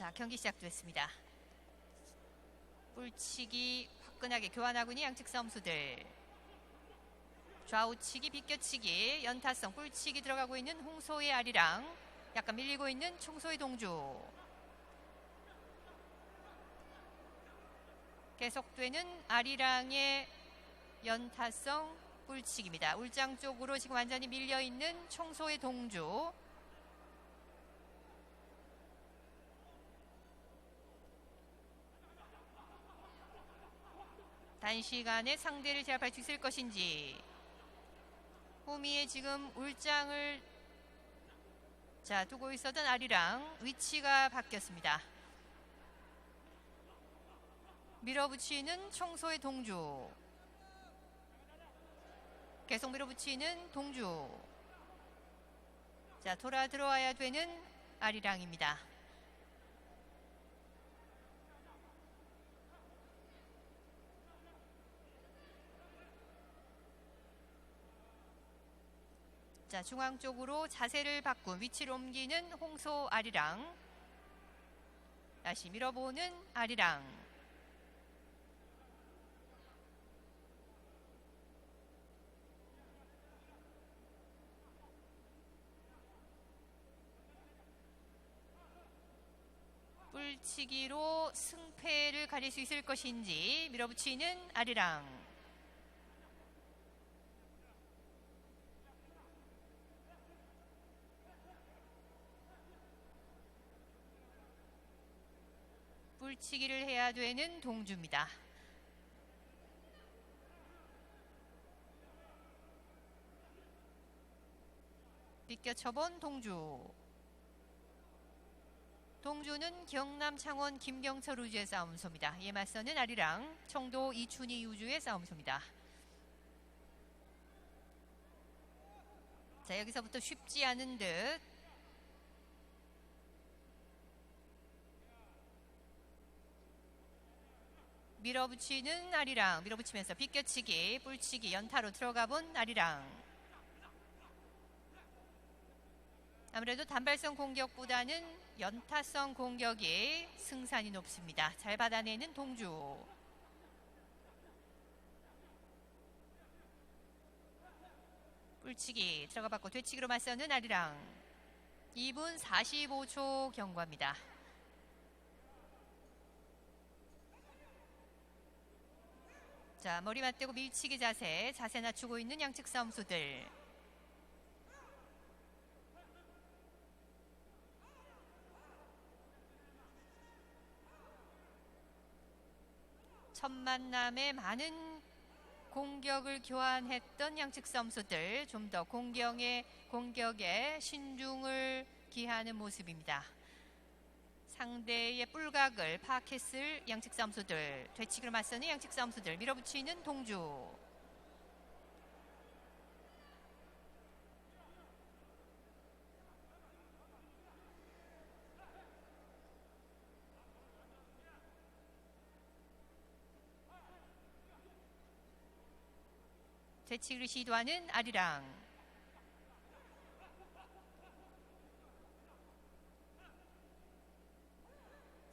자, 경기 시작됐습니다. 뿔치기 화끈하게 교환하고 있는 양측 선수들. 좌우치기, 비껴치기, 연타성, 뿔치기 들어가고 있는 홍소의 아리랑. 약간 밀리고 있는 총소의 동주. 계속되는 아리랑의 연타성 뿔치기입니다. 울장 쪽으로 지금 완전히 밀려 있는 청소의 동주. 단시간에 상대를 제압할 수 있을 것인지. 호미의 지금 울장을 자 두고 있었던 아리랑 위치가 바뀌었습니다. 밀어붙이는 청소의 동주. 계속 밀어붙이는 동주. 자, 돌아 들어와야 되는 아리랑입니다. 자, 중앙 쪽으로 자세를 바꾼 위치를 옮기는 홍소 아리랑. 다시 밀어보는 아리랑. 뿔치기로 승패를 가릴 수 있을 것인지 밀어붙이는 아리랑. 뿔치기를 해야 되는 동주입니다. 비껴쳐본 동주. 동주는 경남 창원 김경철 우주의 싸움소입니다. 이에 맞서는 아리랑 청도 이춘희 우주의 싸움소입니다. 자 여기서부터 쉽지 않은 듯 밀어붙이는 아리랑 밀어붙이면서 비껴치기 뿔치기 연타로 들어가 본 아리랑 아무래도 단발성 공격보다는 연타성 공격이 승산이 높습니다. 잘 받아내는 동주. 뿔치기 들어가 받고 되치기로 맞서는 아리랑. 2분 45초 경과입니다. 자, 머리 맞대고 밀치기 자세, 자세 낮추고 있는 양측 싸움수들. 첫 만남에 많은 공격을 교환했던 양측 선수들 좀 더 공격에 공격에 신중을 기하는 모습입니다. 상대의 뿔각을 파악했을 양측 선수들. 되치기로 맞서는 양측 선수들. 밀어붙이는 동주. 되치기를 시도하는 아리랑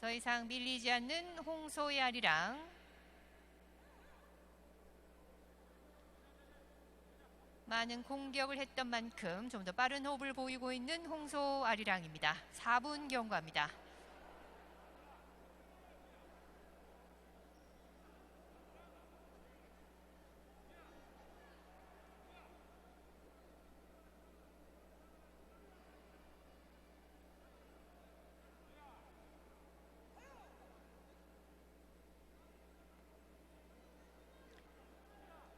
더 이상 밀리지 않는 홍소의 아리랑 많은 공격을 했던 만큼 좀 더 빠른 호흡을 보이고 있는 홍소 아리랑입니다. 4분 경과입니다.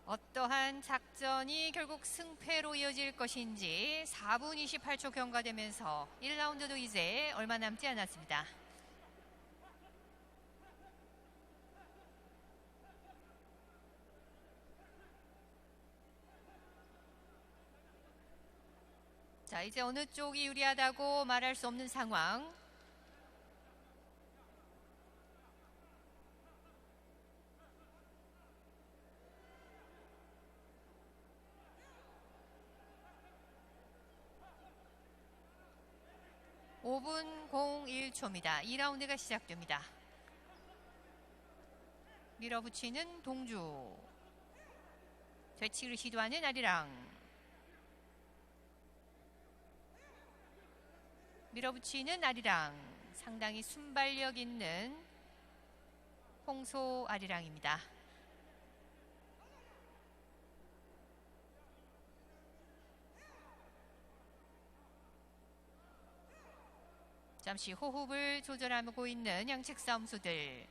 어떠한 작전이 결국 승패로 이어질 것인지 4분 28초 경과되면서 1라운드도 이제 얼마 남지 않았습니다. 자, 이제 어느 쪽이 유리하다고 말할 수 없는 상황. 5분 01초입니다. 2라운드가 시작됩니다. 밀어붙이는 동주. 되치기를 시도하는 아리랑. 밀어붙이는 아리랑. 상당히 순발력 있는 홍소 아리랑입니다. 잠시 호흡을 조절하고 있는 양측 싸움수들.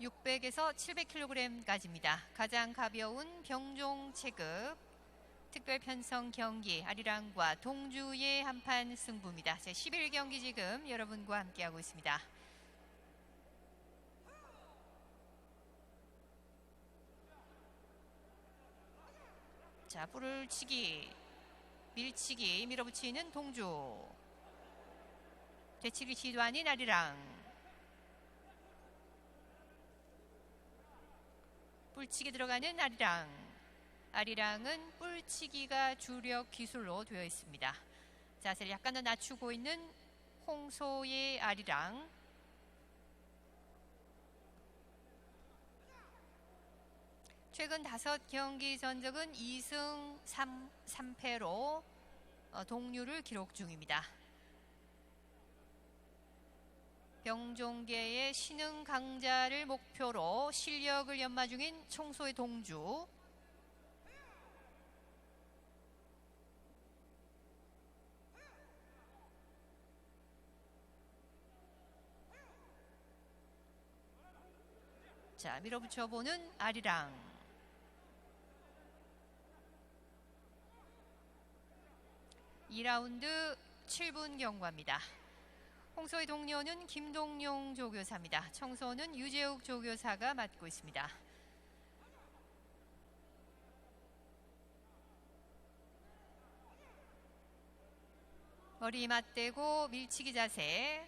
600에서 700kg까지입니다. 가장 가벼운 병종 체급 특별 편성 경기 아리랑과 동주의 한판 승부입니다. 제 11경기 지금 여러분과 함께하고 있습니다. 자, 불을 치기, 밀치기, 밀어붙이는 동주. 되치기 시도하는 아리랑. 뿔치기 들어가는 아리랑. 아리랑은 뿔치기가 주력 기술로 되어 있습니다. 자세를 약간 더 낮추고 있는 홍소의 아리랑. 최근 다섯 경기 전적은 2승 3, 3패로 어, 동률을 기록 중입니다. 병종계의 신흥 강자를 목표로 실력을 연마 중인 청소의 동주. 자, 밀어붙여 보는 아리랑. 이라운드 7분 경과입니다. 홍소의 동료는 김동용 조교사입니다. 청소는 유재욱 조교사가 맡고 있습니다. 머리 맞대고 밀치기 자세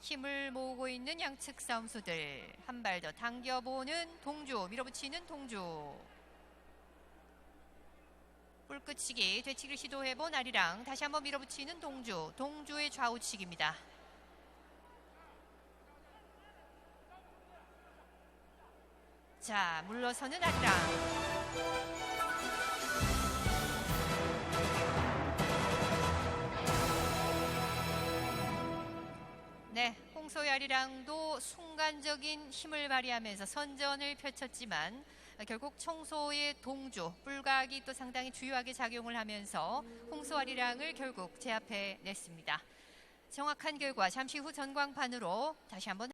힘을 모으고 있는 양측 싸움수들 한 발 더 당겨보는 동주 밀어붙이는 동주 뿔끝치기 되치기를 시도해본 아리랑 다시 한번 밀어붙이는 동주 동주의 좌우치기입니다. 자 물러서는 아리랑. 네, 홍소의 아리랑도 순간적인 힘을 발휘하면서 선전을 펼쳤지만 결국 청소의 동주, 뿔각이 또 상당히 주요하게 작용을 하면서 홍소 아리랑을 결국 제압해 냈습니다. 정확한 결과 잠시 후 전광판으로 다시 한번